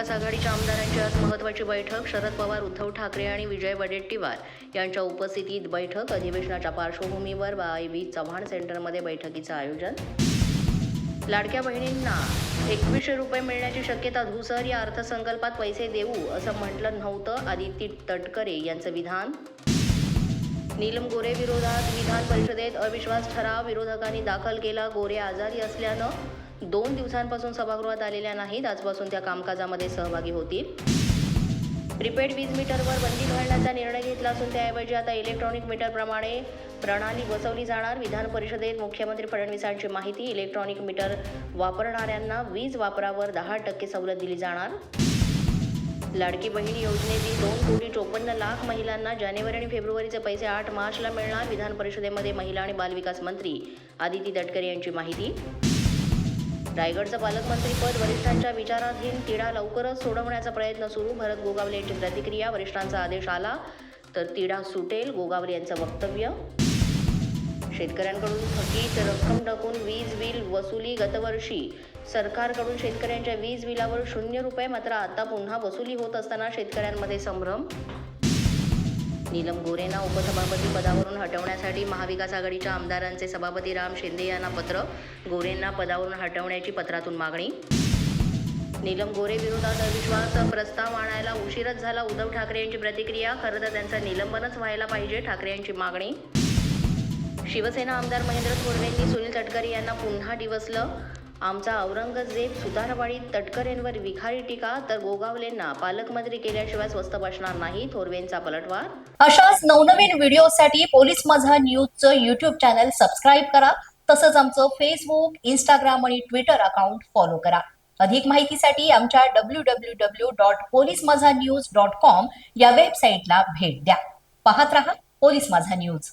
आज आघाडीच्या आमदारांची आज महत्वाची बैठक शरद पवार उद्धव ठाकरे आणि विजय वडेट्टीवार यांच्या उपस्थितीत बैठक. अधिवेशनाच्या पार्श्वभूमीवर बाई बी चव्हाण सेंटरमध्ये बैठकीचं आयोजन. लाडक्या बहिणींना एकवीसशे रुपये मिळण्याची शक्यता धुसर या अर्थसंकल्पात पैसे देऊ असं म्हटलं नव्हतं आदिती तटकरे यांचं विधान. नीलम गोरे विरोधात विधान परिषदेत अविश्वास ठराव विरोधकांनी दाखल केला. गोरे आजारी असल्यानं दोन दिवसांपासून सभागृहात आलेल्या नाहीत. आजपासून त्या कामकाजामध्ये सहभागी होतील. प्रीपेड वीज मीटरवर बंदी घालण्याचा निर्णय घेतला असून त्याऐवजी आता इलेक्ट्रॉनिक मीटरप्रमाणे प्रणाली बसवली जाणार. विधान परिषदेत मुख्यमंत्री फडणवीसांची माहिती इलेक्ट्रॉनिक मीटर वापरणाऱ्यांना वीज वापरावर दहा टक्के सवलत दिली जाणार. लाडकी बहीण योजनेतील दोन कोटी चोपन्न लाख महिलांना जानेवारी आणि फेब्रुवारीचे पैसे आठ मार्चला मिळणार विधान परिषदेमध्ये महिला आणि बालविकास मंत्री आदिती तटकरे यांची माहिती. रायगडचं पालकमंत्रीपद वरिष्ठांच्या विचाराधीन तिढा लवकरच सोडवण्याचा प्रयत्न सुरू भरत गोगावले यांची प्रतिक्रिया वरिष्ठांचा आदेश आला तर तिढा सुटेल गोगावले यांचं वक्तव्य. शेतकऱ्यांकडून थकीत रक्कम टाकून वीज बिल वसुली गतवर्षी. सरकारकडून शेतकऱ्यांच्या वीज बिलावर शून्य रुपये मात्र आता पुन्हा वसुली होत असताना शेतकऱ्यांमध्ये संभ्रम. नीलम गोरेंना उपसभापती पदावरून हटवण्यासाठी महाविकास आघाडीच्या आमदारांचे सभापती राम शिंदे यांना पत्र गोरेंना पदावरून हटवण्याची पत्रातून मागणी. नीलम गोरे विरोधात अविश्वास प्रस्ताव आणायला उशीरच झाला उद्धव ठाकरे यांची प्रतिक्रिया खरं तर त्यांचं निलंबनच व्हायला पाहिजे ठाकरे यांची मागणी. शिवसेना आमदार महेंद्र थोरवेंनी सुनील तटकरे यांना पुन्हा डिवसलं. आमचा औरंगजेब सुतारवाडीत तटकरेंवर विखारी टीका तर गोगावलेंना पालकमंत्री केल्याशिवाय स्वस्त बसणार नाही थोरवेंचा पलटवार. अशाच नवनवीन व्हिडिओसाठी पोलीस माझा न्यूजचं युट्यूब चॅनल सबस्क्राईब करा. तसंच आमचं फेसबुक इंस्टाग्राम आणि ट्विटर अकाउंट फॉलो करा. अधिक माहितीसाठी आमच्या W W W dot police Majha news dot com या वेबसाईटला भेट द्या. पाहत रहा पोलीस माझा न्यूज.